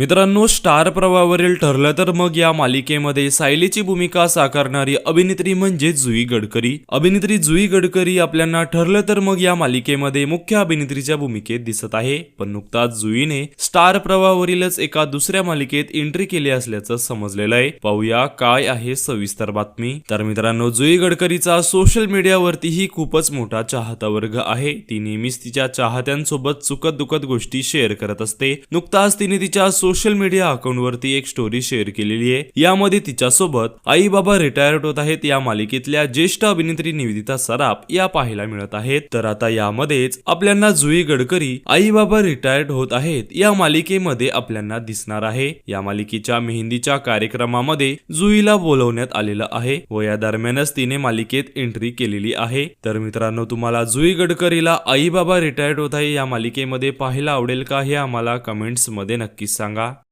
मित्रांनो स्टार प्रवाहावरील ठरलं तर मग या मालिकेमध्ये सायलीची भूमिका साकारणारी अभिनेत्री म्हणजे जुई गडकरी. अभिनेत्री जुई गडकरी आपल्याला ठरलं तर मग या मालिकेमध्ये मुख्य अभिनेत्रीच्या भूमिकेत दिसत आहे. पण नुकताच जुईने स्टार प्रवाहावरीलच एका दुसऱ्या मालिकेत एंट्री केली असल्याचं समजलेलं आहे. पाहूया काय आहे सविस्तर बातमी. तर मित्रांनो जुई गडकरीचा सोशल मीडियावरतीही खूपच मोठा चाहता वर्ग आहे. ती नेहमीच तिच्या चाहत्यांसोबत चुकत दुखत गोष्टी शेअर करत असते. नुकताच तिने तिच्या सोशल मीडिया अकाउंटवरती एक स्टोरी शेअर केलेली आहे. यामध्ये तिच्यासोबत आई बाबा रिटायर्ड होत आहेत. या मालिकेतल्या ज्येष्ठ अभिनेत्री निवेदिता सराफ या पाहायला मिळत आहेत. तर आता यामध्येच आपल्यांना जुई गडकरी आई बाबा रिटायर्ड होत आहेत या मालिकेमध्ये आपल्यांना दिसणार आहे. या मालिकेच्या मेहंदीच्या कार्यक्रमामध्ये जुईला बोलवण्यात आलेलं आहे. व या दरम्यानच तिने मालिकेत एंट्री केलेली आहे. तर मित्रांनो तुम्हाला जुई गडकरीला आई बाबा रिटायर्ड होत आहे या मालिकेमध्ये पाहायला आवडेल का हे आम्हाला कमेंट्समध्ये नक्कीच सांगा. 뭔가?